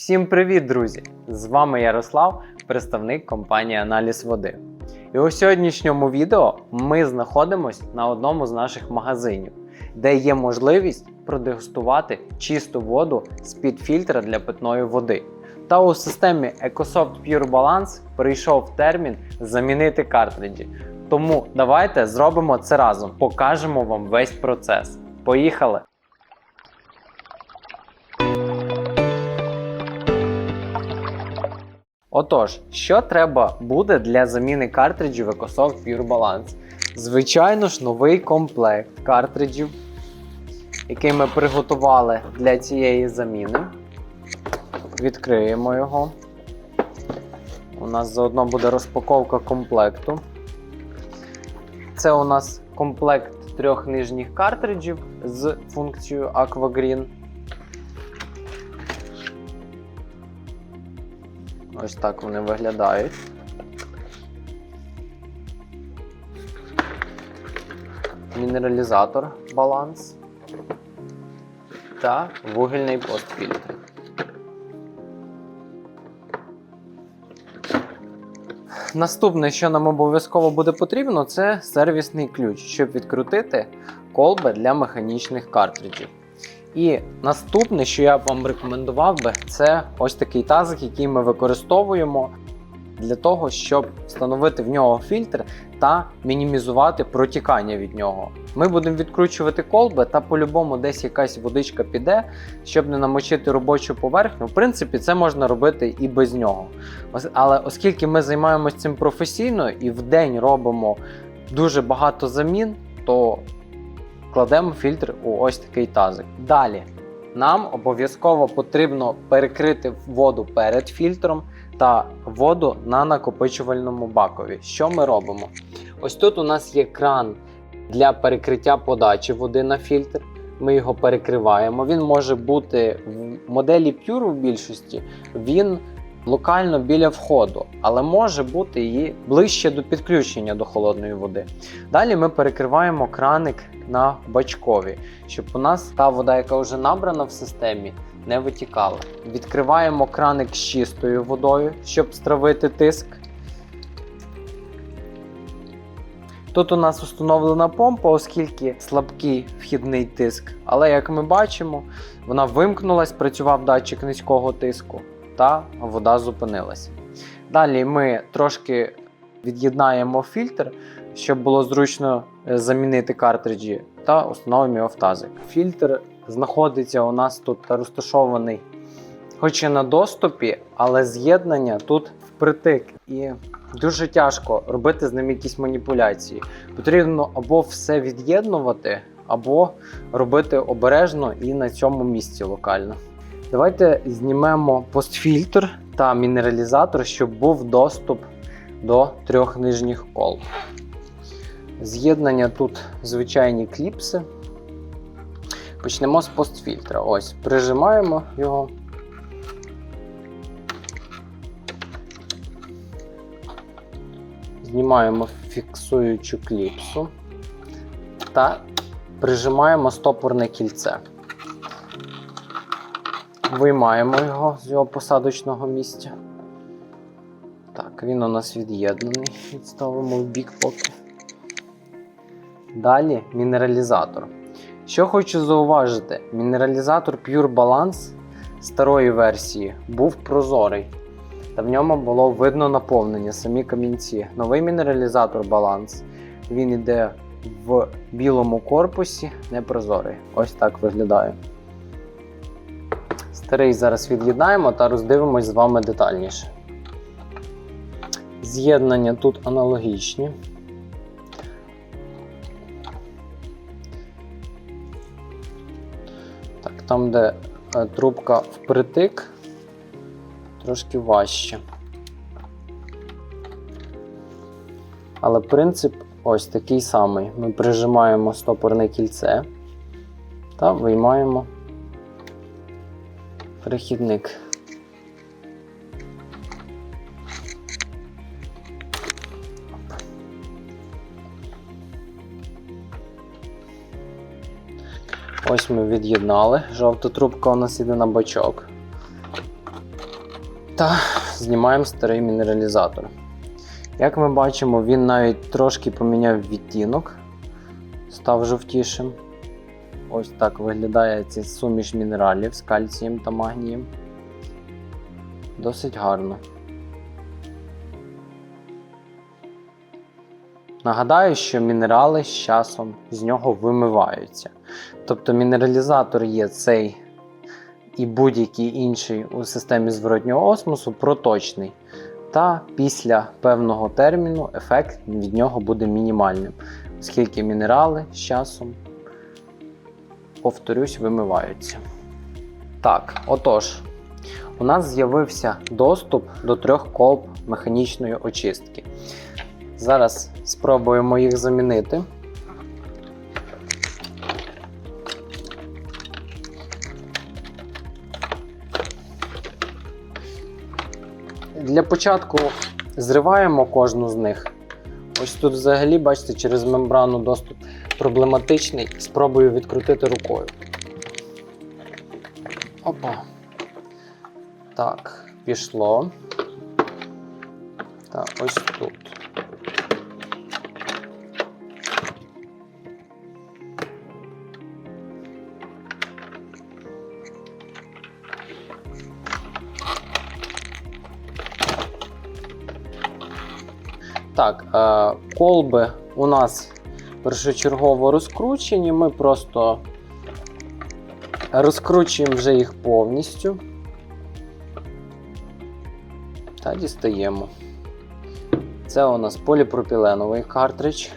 Всім привіт, друзі! З вами Ярослав, представник компанії Аналіз води. І у сьогоднішньому відео ми знаходимося на одному з наших магазинів, де є можливість продегустувати чисту воду з-під фільтра для питної води. Та у системі EcoSoft Pure Balance прийшов термін замінити картриджі. Тому давайте зробимо це разом, покажемо вам весь процес. Поїхали! Отож, що треба буде для заміни картриджів EcoSoft Pure Balance? Звичайно ж, новий комплект картриджів, який ми приготували для цієї заміни. Відкриємо його. У нас заодно буде розпаковка комплекту. Це у нас комплект трьох нижніх картриджів з функцією Aquagreen. Ось так вони виглядають. Мінералізатор баланс та вугільний постфільтр. Наступне, що нам обов'язково буде потрібно, це сервісний ключ, щоб відкрутити колби для механічних картриджів. І наступне, що я б вам рекомендував би, це ось такий тазик, який ми використовуємо для того, щоб встановити в нього фільтр та мінімізувати протікання від нього. Ми будемо відкручувати колби, та по-любому десь якась водичка піде, щоб не намочити робочу поверхню. В принципі, це можна робити і без нього. Але оскільки ми займаємося цим професійно і в день робимо дуже багато замін, то кладемо фільтр у ось такий тазик. Далі нам обов'язково потрібно перекрити воду перед фільтром та воду на накопичувальному бакові. Що ми робимо? Ось тут у нас є кран для перекриття подачі води на фільтр. Ми його перекриваємо. Він може бути в моделі Pure в більшості. Він локально біля входу, але може бути і ближче до підключення до холодної води. Далі ми перекриваємо краник на бачкові, щоб у нас та вода, яка вже набрана в системі, не витікала. Відкриваємо краник з чистою водою, щоб стравити тиск. Тут у нас установлена помпа, оскільки слабкий вхідний тиск. Але як ми бачимо, вона вимкнулась, працював датчик низького тиску, та вода зупинилася. Далі ми трошки від'єднаємо фільтр, щоб було зручно е, замінити картриджі, та установимо його в тазик. Фільтр знаходиться у нас тут розташований, хоч і на доступі, але з'єднання тут впритик. І дуже тяжко робити з ним якісь маніпуляції. Потрібно або все від'єднувати, або робити обережно і на цьому місці локально. Давайте знімемо постфільтр та мінералізатор, щоб був доступ до трьох нижніх кол. З'єднання тут звичайні кліпси. Почнемо з постфільтра. Ось, прижимаємо його. Знімаємо фіксуючу кліпсу та прижимаємо стопорне кільце. Виймаємо його з його посадочного місця. Так, він у нас від'єднаний. Відставимо в бік поки. Далі мінералізатор. Що хочу зауважити, мінералізатор Pure Balance старої версії був прозорий, та в ньому було видно наповнення, самі камінці. Новий мінералізатор Balance він іде в білому корпусі, не прозорий. Ось так виглядає. Старий зараз від'єднаємо та роздивимось з вами детальніше. З'єднання тут аналогічні. Так, там, де е, трубка впритик, трошки важче. Але принцип ось такий самий. Ми прижимаємо стопорне кільце та виймаємо перехідник. Ось ми від'єднали. Жовта трубка у нас іде на бачок. Та знімаємо старий мінералізатор. Як ми бачимо, він навіть трошки поміняв відтінок, став жовтішим. Ось так виглядає ця суміш мінералів з кальцієм та магнієм. Досить гарно. Нагадаю, що мінерали з часом з нього вимиваються. Тобто мінералізатор є цей і будь-який інший у системі зворотнього осмосу проточний. Та після певного терміну ефект від нього буде мінімальним, оскільки мінерали з часом, повторюсь, вимиваються. Так, отож, у нас з'явився доступ до трьох колб механічної очистки. Зараз спробуємо їх замінити. Для початку зриваємо кожну з них. Ось тут взагалі, бачите, через мембрану доступ проблематичний. Спробую відкрутити рукою. Опа. Так, пішло. Так, ось тут. Так, е, колби у нас першочергово розкручені. Ми просто розкручуємо вже їх повністю та дістаємо. Це у нас поліпропіленовий картридж.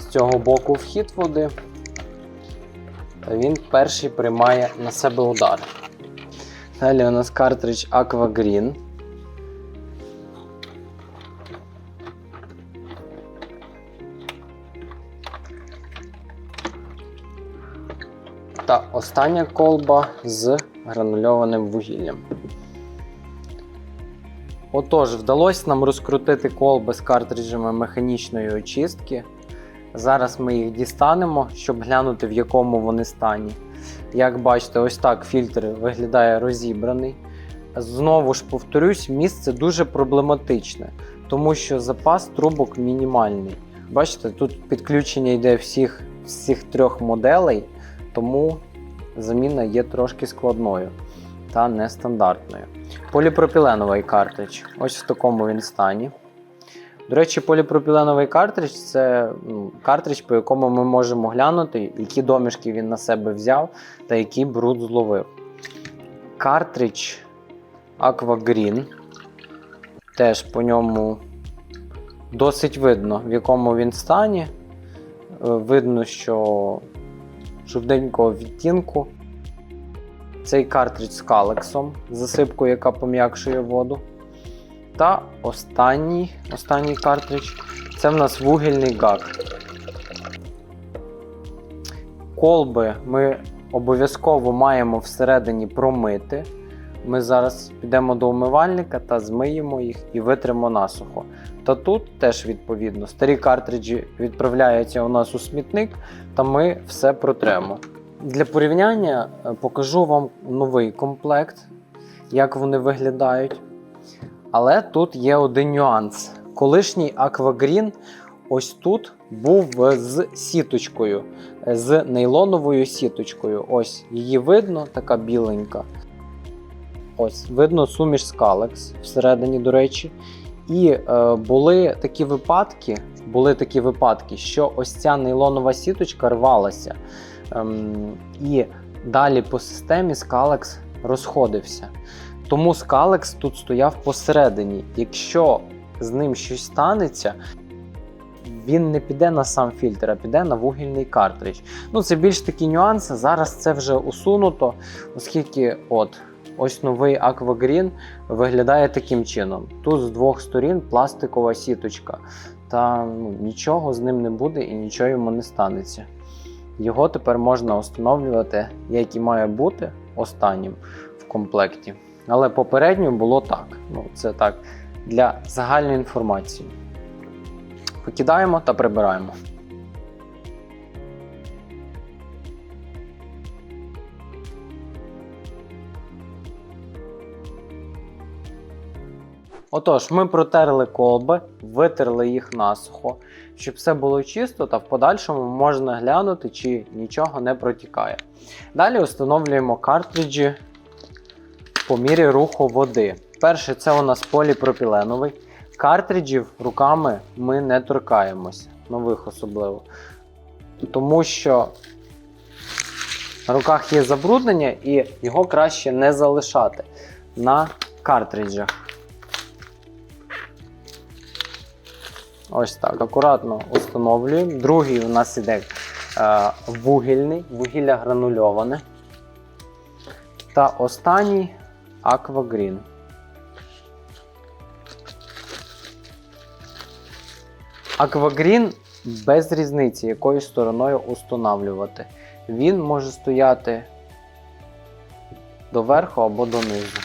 З цього боку вхід води. Він перший приймає на себе удар. Далі у нас картридж Aqua Green. Остання колба з гранульованим вугіллям. Отож, вдалося нам розкрутити колби з картриджами механічної очистки. Зараз ми їх дістанемо, щоб глянути, в якому вони стані. Як бачите, ось так фільтр виглядає розібраний. Знову ж повторюсь, місце дуже проблематичне, тому що запас трубок мінімальний. Бачите, тут підключення йде всіх, всіх трьох моделей, тому заміна є трошки складною та нестандартною. Поліпропіленовий картридж. Ось в такому він стані. До речі, поліпропіленовий картридж це ну, картридж, по якому ми можемо глянути, які домішки він на себе взяв та який бруд зловив. Картридж Aqua Green. Теж по ньому досить видно, в якому він стані. Е, Видно, що жовтенького відтінку. Цей картридж з калексом, засипкою, яка пом'якшує воду. Та останній, останній картридж це в нас вугільний гак. Колби ми обов'язково маємо всередині промити. Ми зараз підемо до умивальника та змиємо їх і витримо насухо. Та тут теж відповідно старі картриджі відправляються у нас у смітник, та ми все протремо. Для порівняння е, покажу вам новий комплект, як вони виглядають. Але тут є один нюанс. Колишній Aquagreen ось тут був з сіточкою, е, з нейлоновою сіточкою. Ось її видно, така біленька. Ось, видно суміш скалекс всередині, до речі. І е, були такі випадки, були такі випадки, що ось ця нейлонова сіточка рвалася. Ем, і далі по системі скалекс розходився. Тому скалекс тут стояв посередині. Якщо з ним щось станеться, він не піде на сам фільтр, а піде на вугільний картридж. Ну, це більш такі нюанси. Зараз це вже усунуто, оскільки от. Ось новий Green виглядає таким чином. Тут з двох сторін пластикова сіточка. Та ну, нічого з ним не буде і нічого йому не станеться. Його тепер можна встановлювати, як і має бути останнім в комплекті. Але попередньо було так. Ну, Це так для загальної інформації. Викидаємо та прибираємо. Отож, ми протерли колби, витерли їх насухо, щоб все було чисто та в подальшому можна глянути, чи нічого не протікає. Далі встановлюємо картриджі по мірі руху води. Перше, це у нас поліпропіленовий. Картриджів руками ми не торкаємося, нових особливо. Тому що на руках є забруднення і його краще не залишати на картриджах. Ось так, акуратно встановлюємо. Другий у нас іде е, вугільний, вугілля гранульоване. Та останній аквагрін. Аквагрін без різниці, якою стороною установлювати. Він може стояти доверху або донизу.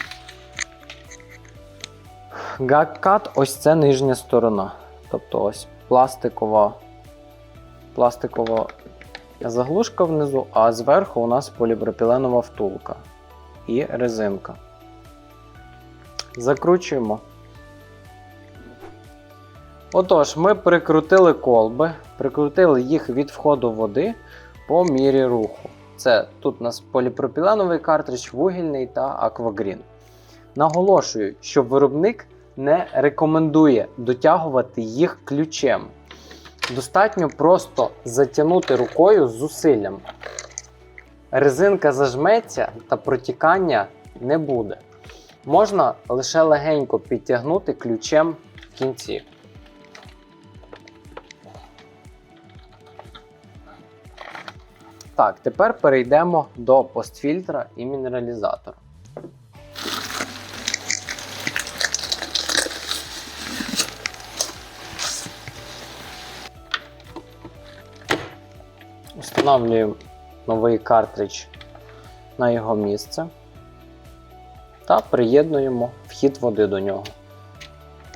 Гаккат ось це нижня сторона. Тобто ось пластикова, пластикова заглушка внизу, а зверху у нас поліпропіленова втулка і резинка. Закручуємо. Отож, ми прикрутили колби, прикрутили їх від входу води по мірі руху. Це тут у нас поліпропіленовий картридж, вугільний та аквагрін. Наголошую, що виробник не рекомендує дотягувати їх ключем. Достатньо просто затягнути рукою з зусиллям. Резинка зажметься та протікання не буде. Можна лише легенько підтягнути ключем в кінці. Так, тепер перейдемо до постфільтра і мінералізатора. Встановлюємо новий картридж на його місце та приєднуємо вхід води до нього.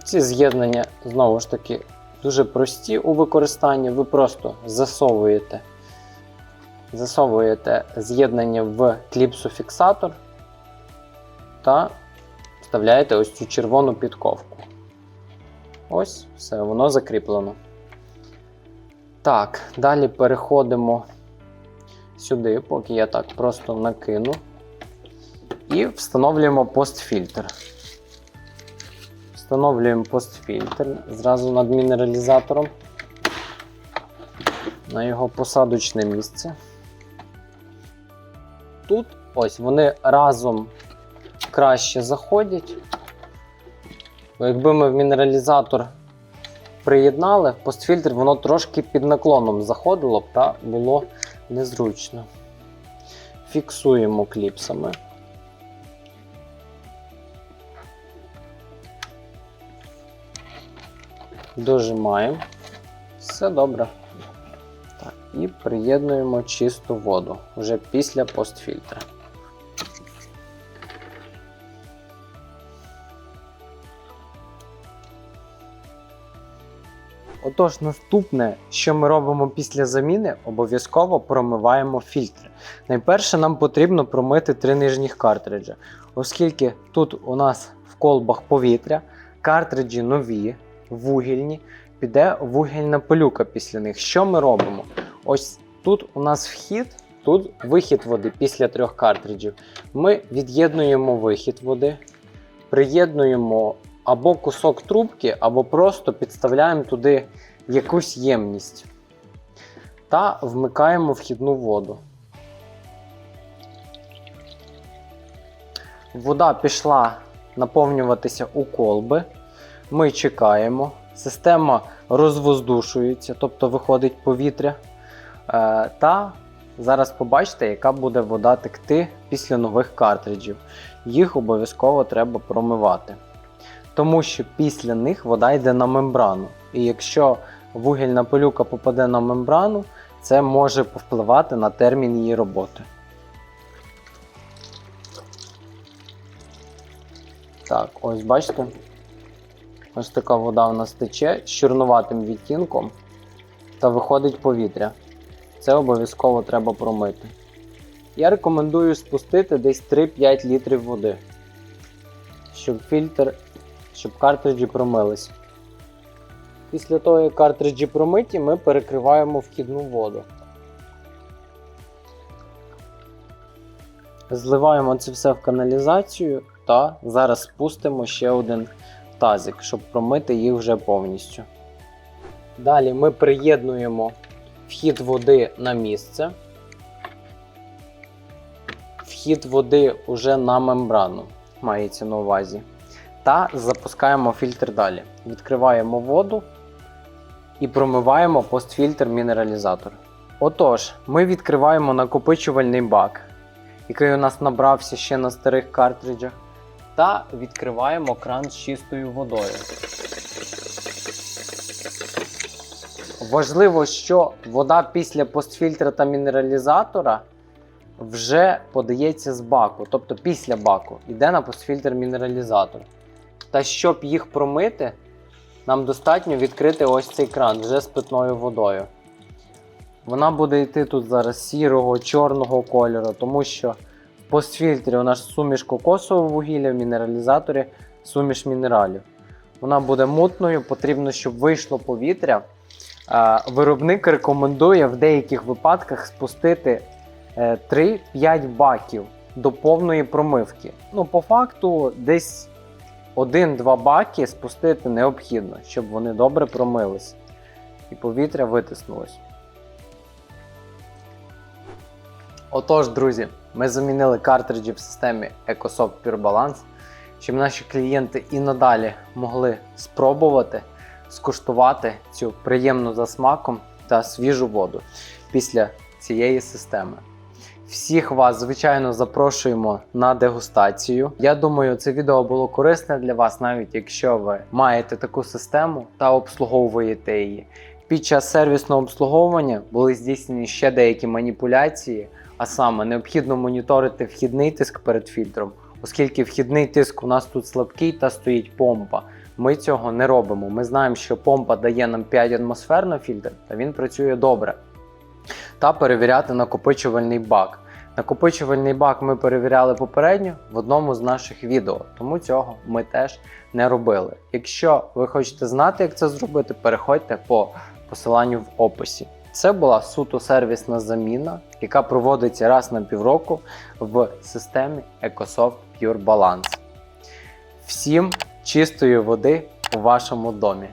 Ці з'єднання знову ж таки дуже прості у використанні. Ви просто засовуєте, засовуєте з'єднання в кліпсофіксатор та вставляєте ось цю червону підковку. Ось, все, воно закріплено. Так, далі переходимо сюди, поки я так просто накину. І встановлюємо постфільтр. Встановлюємо постфільтр зразу над мінералізатором на його посадочне місце. Тут ось вони разом краще заходять. Якби ми в мінералізатор приєднали, постфільтр воно трошки під наклоном заходило б та було незручно. Фіксуємо кліпсами. Дожимаємо. Все добре. Так, і приєднуємо чисту воду вже після постфільтра. Отож, наступне, що ми робимо після заміни, обов'язково промиваємо фільтри. Найперше нам потрібно промити три нижніх картриджі, оскільки тут у нас в колбах повітря, картриджі нові, вугільні, піде вугільна пилюка після них. Що ми робимо? Ось тут у нас вхід, тут вихід води після трьох картриджів. Ми від'єднуємо вихід води, приєднуємо або кусок трубки, або просто підставляємо туди якусь ємність та вмикаємо вхідну воду. Вода пішла наповнюватися у колби. Ми чекаємо. Система розвоздушується, тобто виходить повітря. Е, Та зараз побачите, яка буде вода текти після нових картриджів. Їх обов'язково треба промивати. Тому що після них вода йде на мембрану. І якщо вугільна пилюка попаде на мембрану, це може повпливати на термін її роботи. Так, ось бачите. Ось така вода у нас тече з чорнуватим відтінком та виходить повітря. Це обов'язково треба промити. Я рекомендую спустити десь 3-5 літрів води, щоб фільтр щоб картриджі промились. Після того, як картриджі промиті, ми перекриваємо вхідну воду. Зливаємо це все в каналізацію та зараз спустимо ще один тазик, щоб промити їх вже повністю. Далі ми приєднуємо вхід води на місце. Вхід води уже на мембрану, мається на увазі. Та запускаємо фільтр далі. Відкриваємо воду і промиваємо постфільтр мінералізатор. Отож, ми відкриваємо накопичувальний бак, який у нас набрався ще на старих картриджах, та відкриваємо кран з чистою водою. Важливо, що вода після постфільтра та мінералізатора вже подається з баку, тобто після баку йде на постфільтр мінералізатор. Та щоб їх промити, нам достатньо відкрити ось цей кран вже з питною водою. Вона буде йти тут зараз сірого, чорного кольору, тому що в постфільтрі у нас суміш кокосового вугілля, в мінералізаторі суміш мінералів. Вона буде мутною, потрібно, щоб вийшло повітря. Е, Виробник рекомендує в деяких випадках спустити е, 3-5 баків до повної промивки. Ну, по факту, десь 1-2 баки спустити необхідно, щоб вони добре промились і повітря витиснулось. Отож, друзі, ми замінили картриджі в системі EcoSoft Pure Balance, щоб наші клієнти і надалі могли спробувати скуштувати цю приємну за смаком та свіжу воду після цієї системи. Всіх вас, звичайно, запрошуємо на дегустацію. Я думаю, це відео було корисне для вас, навіть якщо ви маєте таку систему та обслуговуєте її. Під час сервісного обслуговування були здійснені ще деякі маніпуляції, а саме необхідно моніторити вхідний тиск перед фільтром, оскільки вхідний тиск у нас тут слабкий та стоїть помпа. Ми цього не робимо. Ми знаємо, що помпа дає нам 5 атмосфер на фільтр, та він працює добре. Та перевіряти накопичувальний бак. Накопичувальний бак ми перевіряли попередньо в одному з наших відео, тому цього ми теж не робили. Якщо ви хочете знати, як це зробити, переходьте по посиланню в описі. Це була суто сервісна заміна, яка проводиться раз на півроку в системі EcoSoft Pure Balance. Всім чистої води у вашому домі.